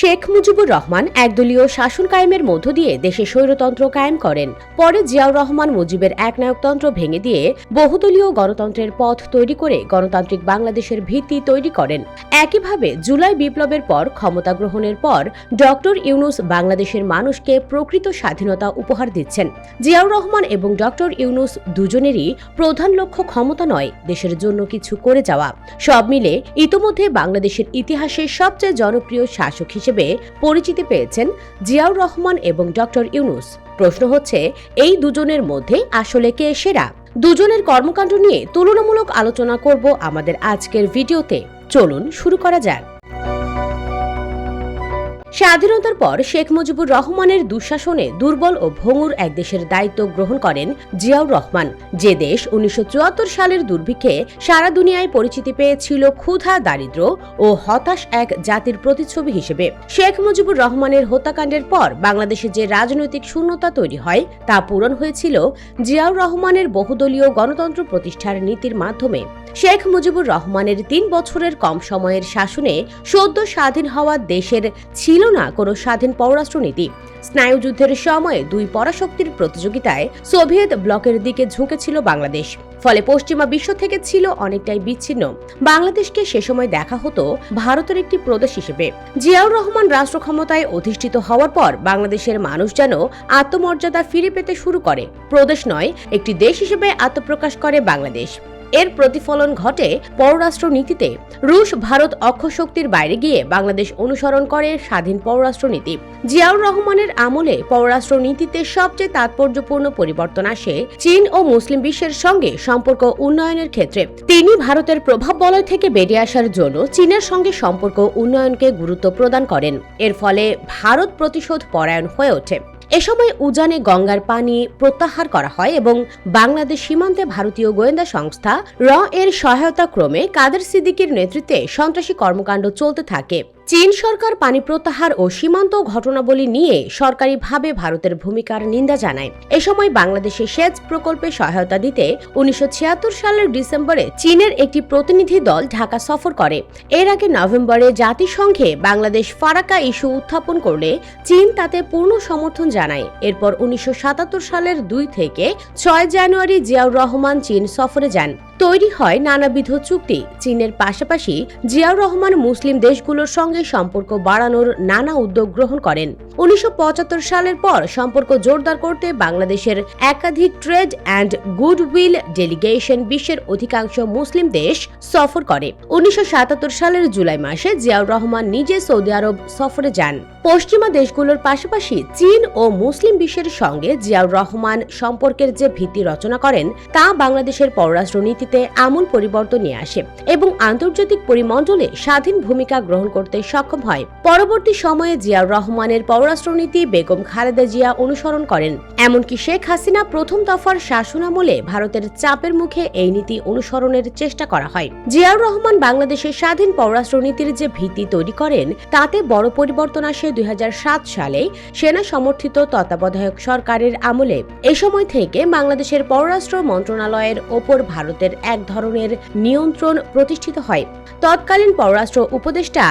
শেখ মুজিবুর রহমান একদলীয় শাসন কায়েমের মধ্য দিয়ে দেশে স্বৈরতন্ত্র কায়েম করেন। পরে জিয়াউর রহমান মুজিবের একনায়কতন্ত্র ভেঙে দিয়ে বহুদলীয় গণতন্ত্রের পথ তৈরি করে গণতান্ত্রিক বাংলাদেশের ভিত্তি তৈরি করেন। একইভাবে জুলাই বিপ্লবের পর ক্ষমতা গ্রহণের পর ডক্টর ইউনুস বাংলাদেশের মানুষকে প্রকৃত স্বাধীনতা উপহার দিচ্ছেন। জিয়াউর রহমান এবং ডক্টর ইউনুস দুজনেরই প্রধান লক্ষ্য ক্ষমতা নয়, দেশের জন্য কিছু করে যাওয়া। সব মিলে ইতোমধ্যে বাংলাদেশের ইতিহাসে সবচেয়ে জনপ্রিয় শাসক হিসেবে পরিচিতি পেয়েছেন জিয়াউর রহমান এবং ডক্টর ইউনুস। প্রশ্ন হচ্ছে, এই দুজনের মধ্যে আসলে কে সেরা? দুজনের কর্মকাণ্ড নিয়ে তুলনামূলক আলোচনা করব আমাদের আজকের ভিডিওতে। চলুন শুরু করা যাক। স্বাধীনতার পর শেখ মুজিবুর রহমানের দুঃশাসনে দুর্বল ও ভঙ্গুর এক দেশের দায়িত্ব গ্রহণ করেন জিয়াউর রহমান। যে দেশ উনিশশো সালের দুর্ভিক্ষে সারা দুনিয়ায় পরিচিতি পেয়েছিল ক্ষুধা, দারিদ্র ও হতাশ এক জাতির প্রতিচ্ছবি হিসেবে। শেখ মুজিবুর রহমানের হত্যাকাণ্ডের পর বাংলাদেশে যে রাজনৈতিক শূন্যতা তৈরি হয়, তা পূরণ হয়েছিল জিয়াউর রহমানের বহুদলীয় গণতন্ত্র প্রতিষ্ঠার নীতির মাধ্যমে। শেখ মুজিবুর রহমানের তিন বছরের কম সময়ের শাসনে সদ্য স্বাধীন হওয়া দেশের ছিল না কোনো স্বাধীন পররাষ্ট্রনীতি। স্নায়ুযুদ্ধের সময়ে দুই পরাশক্তির প্রতিযোগিতায় সোভিয়েত ব্লকের দিকে ঝুঁকেছিল বাংলাদেশ। ফলে পশ্চিমা বিশ্ব থেকে ছিল অনেকটাই বিচ্ছিন্ন। বাংলাদেশকে সে সময় দেখা হতো ভারতের একটি প্রদেশ হিসেবে। জিয়াউর রহমান রাষ্ট্র ক্ষমতায় অধিষ্ঠিত হওয়ার পর বাংলাদেশের মানুষ যেন আত্মমর্যাদা ফিরে পেতে শুরু করে। প্রদেশ নয়, একটি দেশ হিসেবে আত্মপ্রকাশ করে বাংলাদেশ। এর প্রতিফলন ঘটে পররাষ্ট্র নীতিতে রুশ ভারত অক্ষশক্তির বাইরে গিয়ে বাংলাদেশ অনুসরণ করে স্বাধীন পররাষ্ট্রনীতি। জিয়াউর রহমানের আমলে পররাষ্ট্র নীতিতে সবচেয়ে তাৎপর্যপূর্ণ পরিবর্তন আসে চীন ও মুসলিম বিশ্বের সঙ্গে সম্পর্ক উন্নয়নের ক্ষেত্রে। তিনি ভারতের প্রভাব বলয় থেকে বেরিয়ে আসার জন্য চীনের সঙ্গে সম্পর্ক উন্নয়নকে গুরুত্ব প্রদান করেন। এর ফলে ভারত প্রতিশোধ পরায়ণ হয়ে ওঠে। এ সময় উজানে গঙ্গার পানি প্রত্যাহার করা হয় এবং বাংলাদেশ সীমান্তে ভারতীয় গোয়েন্দা সংস্থা র এর সহায়তা ক্রমে কাদের সিদ্দিকির নেতৃত্বে সন্ত্রাসী কর্মকাণ্ড চলতে থাকে। চীন সরকার পানি প্রত্যাহার ও সীমান্ত ঘটনাবলী নিয়ে সরকারিভাবে ভারতের ভূমিকার নিন্দা জানায়। এ সময় বাংলাদেশে সেচ প্রকল্পে সহায়তা দিতে উনিশশো ছিয়াত্তর সালের ডিসেম্বরে চীনের একটি প্রতিনিধি দল ঢাকা সফর করে। এর আগে নভেম্বরে জাতিসংঘে বাংলাদেশ ফারাক্কা ইস্যু উত্থাপন করলে চীন তাতে পূর্ণ সমর্থন জানায়। এরপর উনিশশো সাতাত্তর সালের দুই থেকে ছয় জানুয়ারি জিয়াউর রহমান চীন সফরে যান। তৈরি হয় নানাবিধ চুক্তি। চীনের পাশাপাশি জিয়াউর রহমান মুসলিম দেশগুলোর সঙ্গে সম্পর্ক বাড়ানোর নানা উদ্যোগ গ্রহণ করেন। উনিশশো সালের পর সম্পর্ক জোরদার করতে বাংলাদেশের একাধিক ট্রেড অ্যান্ড গুডউইল ডেলিগেশন বিশ্বের অধিকাংশ মুসলিম দেশ সফর করে। উনিশশো সালের জুলাই মাসে জিয়াউর রহমান নিজে সৌদি আরব সফরে যান। পশ্চিমা দেশগুলোর পাশাপাশি চীন ও মুসলিম বিশ্বের সঙ্গে জিয়াউর রহমান সম্পর্কের যে ভিত্তি রচনা করেন, তা বাংলাদেশের পররাষ্ট্র নীতিতে আমূল পরিবর্তন নিয়ে আসে এবং আন্তর্জাতিক পরিমণ্ডলে স্বাধীন ভূমিকা গ্রহণ করতে সক্ষম হয়। পরবর্তী সময়ে জিয়াউর রহমানের পররাষ্ট্রনীতি বেগম খালেদা জিয়া অনুসরণ করেন। এমনকি শেখ হাসিনা প্রথম দফার শাসনামলে ভারতের চাপের মুখে এই নীতি অনুসরণের চেষ্টা করা হয়। জিয়াউর রহমান বাংলাদেশের স্বাধীন পররাষ্ট্রনীতির যে ভিত্তি তৈরি করেন, তাতে বড় পরিবর্তন আসে দুই হাজার সাত সালে সেনা সমর্থিত তত্ত্বাবধায়ক সরকারের আমলে। এ সময় থেকে বাংলাদেশের পররাষ্ট্র মন্ত্রণালয়ের ওপর ভারতের এক ধরনের নিয়ন্ত্রণ প্রতিষ্ঠিত হয়। তৎকালীন পররাষ্ট্র উপদেষ্টা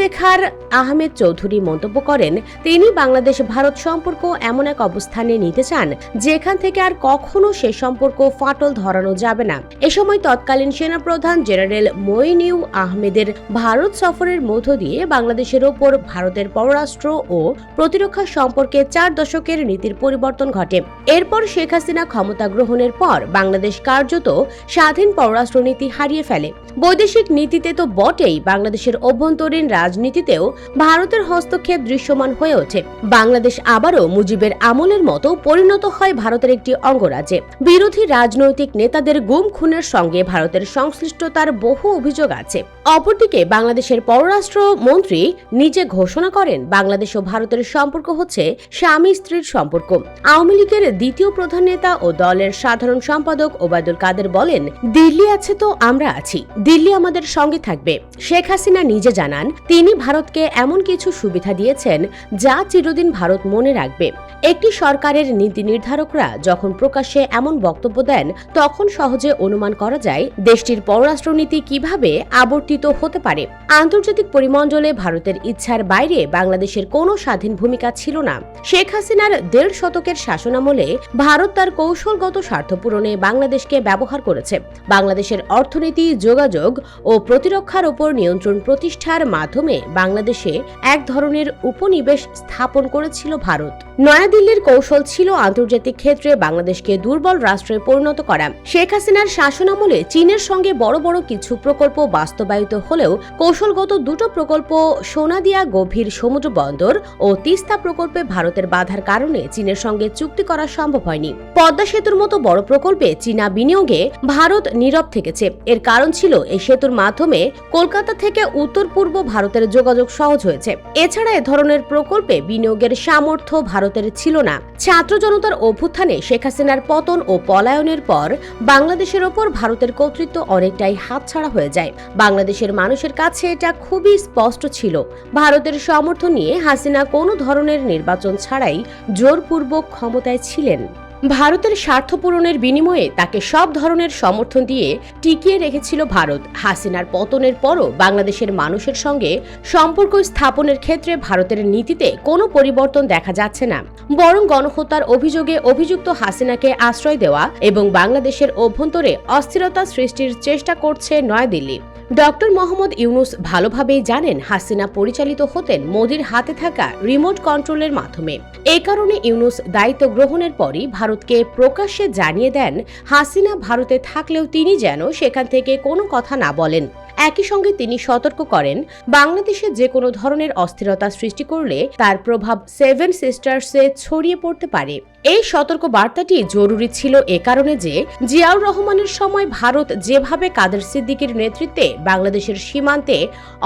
ইফতেখার আহমেদ চৌধুরী মন্তব্য করেন, তিনি বাংলাদেশ ভারত সম্পর্ক এমন এক অবস্থানে নিতে চান, যেখান থেকে আর কখনো সে সম্পর্ক ফাটল ধরানো যাবে না। এ সময় তৎকালীন সেনাপ্রধান জেনারেল মইনিউ আহমেদের ভারত সফরের মধ্য দিয়ে বাংলাদেশের ওপর ভারতের পররাষ্ট্র ও প্রতিরক্ষা সম্পর্কে চার দশকের নীতির পরিবর্তন ঘটে। এরপর শেখ হাসিনা ক্ষমতা গ্রহণের পর বাংলাদেশ কার্যত স্বাধীন পররাষ্ট্রনীতি হারিয়ে ফেলে। বৈদেশিক নীতিতে তো বটেই বাংলাদেশের অভ্যন্তরীণ রাজনীতিতেও ভারতের হস্তক্ষেপ দৃশ্যমান হয়ে ওঠে। বাংলাদেশ আবারও মুজিবের আমলের মতো পরিণত হয় ভারতের একটি অঙ্গরাজ্যে। বিরোধী রাজনৈতিক নেতাদের গুম খুনের সঙ্গে ভারতের সংশ্লিষ্টতার বহু অভিযোগ আছে। অপরদিকে বাংলাদেশের পররাষ্ট্র মন্ত্রী নিজে ঘোষণা করেন, বাংলাদেশ ও ভারতের সম্পর্ক হচ্ছে স্বামী স্ত্রীর সম্পর্ক। আওয়ামী লীগের দ্বিতীয় প্রধান নেতা ও দলের সাধারণ সম্পাদক ওবায়দুল কাদের বলেন, দিল্লি আছে তো আমরা আছি। দিল্লি আমাদের সঙ্গে থাকবে। শেখ হাসিনা নিজে জানান, তিনি তিনি ভারতকে এমন কিছু সুবিধা দিয়েছেন যা চিরদিন ভারত মনে রাখবে। একটি সরকারের নীতি নির্ধারকরা যখন প্রকাশ্যে এমন বক্তব্য দেন, তখন সহজে অনুমান করা যায় দেশটির পররাষ্ট্রনীতি কীভাবে আবর্তিত হতে পারে। আন্তর্জাতিক পরিমণ্ডলে ভারতের ইচ্ছার বাইরে বাংলাদেশের কোনো স্বাধীন ভূমিকা ছিল না। শেখ হাসিনার দেড় শতকের শাসনামলে ভারত তার কৌশলগত স্বার্থ পূরণে বাংলাদেশকে ব্যবহার করেছে। বাংলাদেশের অর্থনীতি, যোগাযোগ ও প্রতিরক্ষার উপর নিয়ন্ত্রণ প্রতিষ্ঠার মাধ্যমে বাংলাদেশে এক ধরনের উপনিবেশ স্থাপন করেছিল ভারত। নয়াদিল্লির কৌশল ছিল আন্তর্জাতিক ক্ষেত্রে বাংলাদেশকে দুর্বল রাষ্ট্রে পরিণত করা। শেখ হাসিনার শাসনামলে চীনের সঙ্গে বড় বড় কিছু প্রকল্প বাস্তবায়িত হলেও কৌশলগত দুটো প্রকল্প সোনাদিয়া গভীর সমুদ্র বন্দর ও তিস্তা প্রকল্পে ভারতের বাধার কারণে চীনের সঙ্গে চুক্তি করা সম্ভব হয়নি। পদ্মা সেতুর মতো বড় প্রকল্পে চীনা বিনিয়োগে ভারত নীরব থেকেছে। এর কারণ ছিল এই সেতুর মাধ্যমে কলকাতা থেকে উত্তর পূর্ব ভারতের যোগাযোগ সহজ হয়েছে। এছাড়া এ ধরনের প্রকল্পে বিনিয়োগের সামর্থ্য ভারতের ছিল না। ছাত্র জনতার অভ্যুত্থানে শেখ হাসিনার পতন ও পলায়নের পর বাংলাদেশের ওপর ভারতের কর্তৃত্ব অনেকটাই হাতছাড়া হয়ে যায়। বাংলাদেশের মানুষের কাছে এটা খুবই স্পষ্ট ছিল। ভারতের সমর্থন নিয়ে হাসিনা কোনো ধরনের নির্বাচন ছাড়াই জোরপূর্বক ক্ষমতায় ছিলেন। ভারতের স্বার্থ পূরণের বিনিময়ে তাকে সব ধরনের সমর্থন দিয়ে টিকিয়ে রেখেছিল ভারত। হাসিনার পতনের পরও বাংলাদেশের মানুষের সঙ্গে সম্পর্ক স্থাপনের ক্ষেত্রে ভারতের নীতিতে কোনো পরিবর্তন দেখা যাচ্ছে না। বরং গণহত্যার অভিযোগে অভিযুক্ত হাসিনাকে আশ্রয় দেওয়া এবং বাংলাদেশের অভ্যন্তরে অস্থিরতা সৃষ্টির চেষ্টা করছে নয়াদিল্লি। ডক্টর মোহাম্মদ ইউনুস ভালোভাবেই জানেন হাসিনা পরিচালিত হতেন মোদির হাতে থাকা রিমোট কন্ট্রোলের মাধ্যমে। এই কারণে ইউনুস দায়িত্ব গ্রহণের পরই ভারতকে প্রকাশ্যে জানিয়ে দেন, হাসিনা ভারতে থাকলেও তিনি যেন সেখান থেকে কোনো কথা না বলেন। একই সঙ্গে তিনি সতর্ক করেন, বাংলাদেশে যে কোনো ধরনের অস্থিরতা সৃষ্টি করলে তার প্রভাব সেভেন সিস্টার্সে ছড়িয়ে পড়তে পারে। এই সতর্ক বার্তাটি জরুরি ছিল এ কারণে যে জিয়াউর রহমানের সময় ভারত যেভাবে কাদের সিদ্দিকের নেতৃত্বে বাংলাদেশের সীমান্তে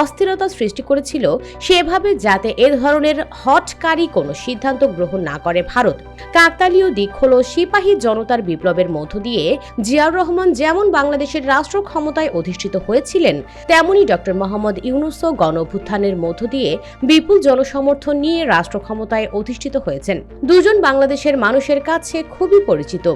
অস্থিরতা সৃষ্টি করেছিল, সেভাবে যাতে এ ধরনের হটকারী কোনো সিদ্ধান্ত গ্রহণ না করে ভারত। কাকতালীয় দিক হল, সিপাহী জনতার বিপ্লবের মধ্য দিয়ে জিয়াউর রহমান যেমন বাংলাদেশের রাষ্ট্র ক্ষমতায় অধিষ্ঠিত হয়েছিলেন, তেমনি ডক্টর মোহাম্মদ ইউনুসও গণ অভ্যুত্থানের মধ্য দিয়ে বিপুল জনসমর্থন নিয়ে রাষ্ট্র ক্ষমতায় অধিষ্ঠিত হয়েছেন। দুজন বাংলাদেশের মানুষের কাছে খুবই পরিচিত।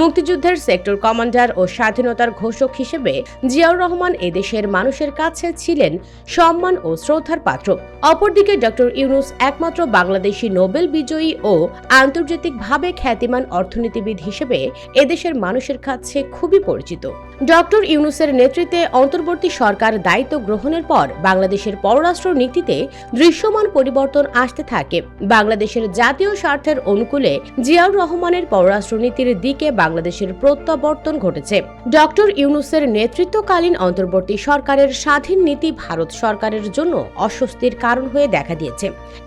মুক্তিযুদ্ধের সেক্টর কমান্ডার ও স্বাধীনতার ঘোষক হিসেবে জিয়াউর রহমান এদেশের মানুষের কাছে ছিলেন সম্মান ও শ্রদ্ধার পাত্র। অপরদিকে ডক্টর ইউনুস একমাত্র বাংলাদেশি নোবেল বিজয়ী ও আন্তর্জাতিকভাবে খ্যাতিমান অর্থনীতিবিদ হিসেবে এদেশের মানুষের কাছে খুবই পরিচিত। ডক্টর ইউনুসের নেতৃত্বে অন্তর্বর্তী সরকার দায়িত্ব গ্রহণের পর বাংলাদেশের পররাষ্ট্র নীতিতে দৃশ্যমান পরিবর্তন আসতে থাকে। বাংলাদেশের জাতীয় স্বার্থের অনুকূলে জিয়াউর রহমানের পররাষ্ট্রনীতির দিকে বাংলাদেশের প্রত্যাবর্তন ঘটেছে। ডক্টর ইউনুসের নেতৃত্বকালীন অন্তর্বর্তী সরকারের স্বাধীন নীতি ভারত সরকারের জন্য অস্বস্তির কারণ হয়ে দেখা দিয়েছে।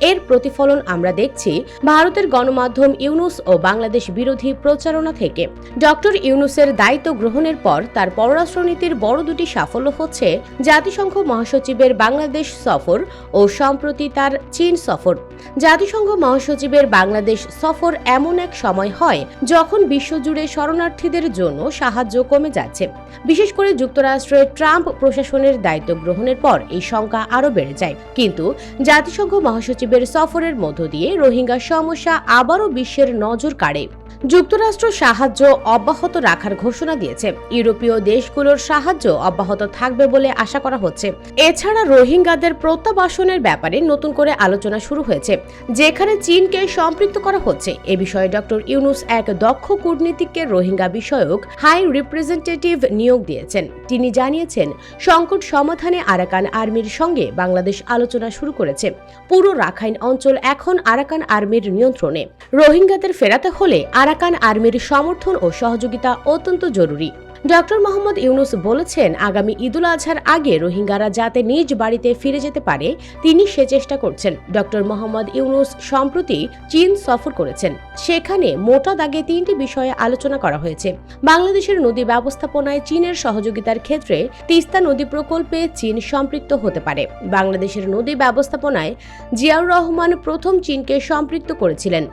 এর প্রতিফলন আমরা দেখছি ভারতের গণমাধ্যম ইউনুস ও বাংলাদেশ বিরোধী প্রচারণা থেকে। ডক্টর ইউনুসের দায়িত্ব গ্রহণের পর তার পররাষ্ট্রনীতির বড় দুটি সাফল্য হচ্ছে জাতিসংঘ মহাসচিবের বাংলাদেশ সফর ও সম্প্রতি তার চীন সফর। জাতিসংঘ মহাসচিবের বাংলাদেশ সফর এমন এক সময় হয় যখন বিশ্বজুড়ে শরণার্থীদের জন্য সাহায্য কমে যাচ্ছে। বিশেষ করে যুক্তরাষ্ট্রের ট্রাম্প প্রশাসনের দায়িত্ব গ্রহণের পর এই সংখ্যা আরও বেড়ে যায়। কিন্তু জাতিসংঘ মহাসচিবের সফরের মধ্য দিয়ে রোহিঙ্গা সমস্যা আবারও বিশ্বের নজর কাড়ে। যুক্তরাষ্ট্র সাহায্য অব্যাহত রাখার ঘোষণা দিয়েছে। ইউরোপীয় দেশগুলোর সাহায্য অব্যাহত থাকবে বলে আশা করা হচ্ছে। এছাড়া রোহিঙ্গাদের প্রত্যাবাসনের ব্যাপারে নতুন করে আলোচনা শুরু হয়েছে, যেখানে চীনকে সম্পৃক্ত করা হচ্ছে। এ বিষয়ে ডক্টর ইউনুস এক দক্ষ কূটনীতিককে রোহিঙ্গা বিষয়ক হাই রিপ্রেজেন্টেটিভ নিয়োগ দিয়েছেন। তিনি জানিয়েছেন, সংকট সমাধানে আরাকান আর্মির সঙ্গে বাংলাদেশ আলোচনা শুরু করেছে। পুরো রাখাইন অঞ্চল এখন আরাকান আর্মির নিয়ন্ত্রণে। রোহিঙ্গাদের ফেরাতে হলে আরাকান আর্মির সমর্থন ও সহযোগিতা অত্যন্ত জরুরি। ডক্টর মোহাম্মদ ইউনুস বলেছেন, আগামী ঈদুল আজহার আগে রোহিঙ্গারা যাতে নিজ বাড়িতে ফিরে যেতে পারে, তিনি সে চেষ্টা করছেন। ডক্টর মোহাম্মদ ইউনুস সম্প্রতি চীন সফর করেছেন। সেখানে মোটা দাগে তিনটি বিষয়ে আলোচনা করা হয়েছে। বাংলাদেশের নদী ব্যবস্থাপনায় চীনের সহযোগিতার ক্ষেত্রে তিস্তা নদী প্রকল্পে চীন সম্পৃক্ত হতে পারে। বাংলাদেশের নদী ব্যবস্থাপনায় জিয়াউর রহমান প্রথম চীনকে সম্পৃক্ত করেছিলেন।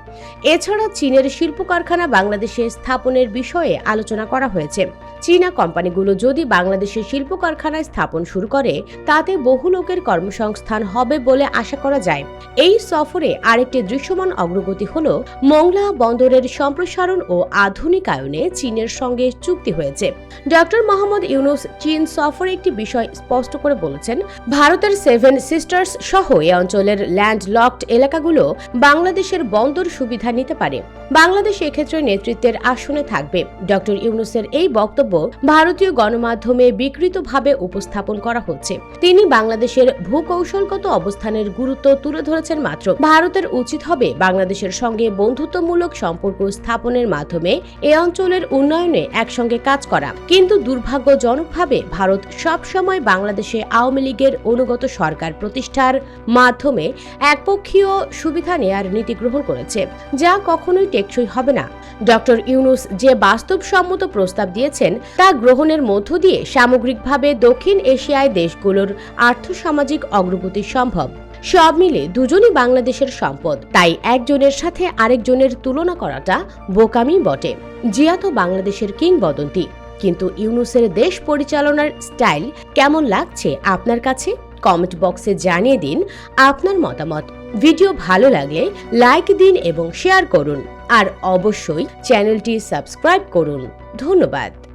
এছাড়া চীনের শিল্প কারখানা বাংলাদেশে স্থাপনের বিষয়ে আলোচনা করা হয়েছে। চীনা কোম্পানিগুলো যদি বাংলাদেশে শিল্প কারখানায় স্থাপন শুরু করে, তাতে বহু লোকের কর্মসংস্থান হবে বলে আশা করা যায়। এই সফরে আরেকটি দৃশ্যমান অগ্রগতি হল, মংলা বন্দরের সম্প্রসারণ ও আধুনিকায়নে চীনের সঙ্গে চুক্তি হয়েছে। ডক্টর মোহাম্মদ ইউনুস চীন সফরে একটি বিষয় স্পষ্ট করে বলেছেন, ভারতের সেভেন সিস্টার্স সহ এ অঞ্চলের ল্যান্ড লকড এলাকাগুলো বাংলাদেশের বন্দর সুবিধা নিতে পারে। বাংলাদেশ এক্ষেত্রে নেতৃত্বের আসনে থাকবে। ডক্টর ইউনুসের এই বক্তব্য ভারতীয় গণমাধ্যমে বিকৃতভাবে উপস্থাপন করা হচ্ছে। তিনি বাংলাদেশের ভূকৌশলগত অবস্থানের গুরুত্ব তুলে ধরেছেন মাত্র। ভারতের উচিত হবে বাংলাদেশের সঙ্গে বন্ধুত্বমূলক সম্পর্ক স্থাপনের মাধ্যমে এ অঞ্চলের উন্নয়নে একসঙ্গে কাজ করা। কিন্তু দুর্ভাগ্যজনকভাবে ভারত সবসময় বাংলাদেশে আওয়ামী লীগের অনুগত সরকার প্রতিষ্ঠার মাধ্যমে একপক্ষীয় সুবিধা নেয়ার নীতি গ্রহণ করেছে, যা কখনোই টেকসই হবে না। ডক্টর ইউনুস যে বাস্তবসম্মত প্রস্তাব দিয়েছেন তা গ্রহণের মধ্য দিয়ে সামগ্রিকভাবে দক্ষিণ এশিয়ায় দেশগুলোর আর্থসামাজিক অগ্রগতি সম্ভব। সব মিলে দুজনই বাংলাদেশের সম্পদ। তাই একজনের সাথে আরেকজনের তুলনা করাটা বোকামি বটে। জিয়া তো বাংলাদেশের কিংবদন্তি। কিন্তু ইউনুসের দেশ পরিচালনার স্টাইল কেমন লাগছে আপনার কাছে? কমেন্ট বক্সে জানিয়ে দিন আপনার মতামত। ভিডিও ভালো লাগলে লাইক দিন এবং শেয়ার করুন। আর অবশ্যই চ্যানেলটি সাবস্ক্রাইব করুন। ধন্যবাদ।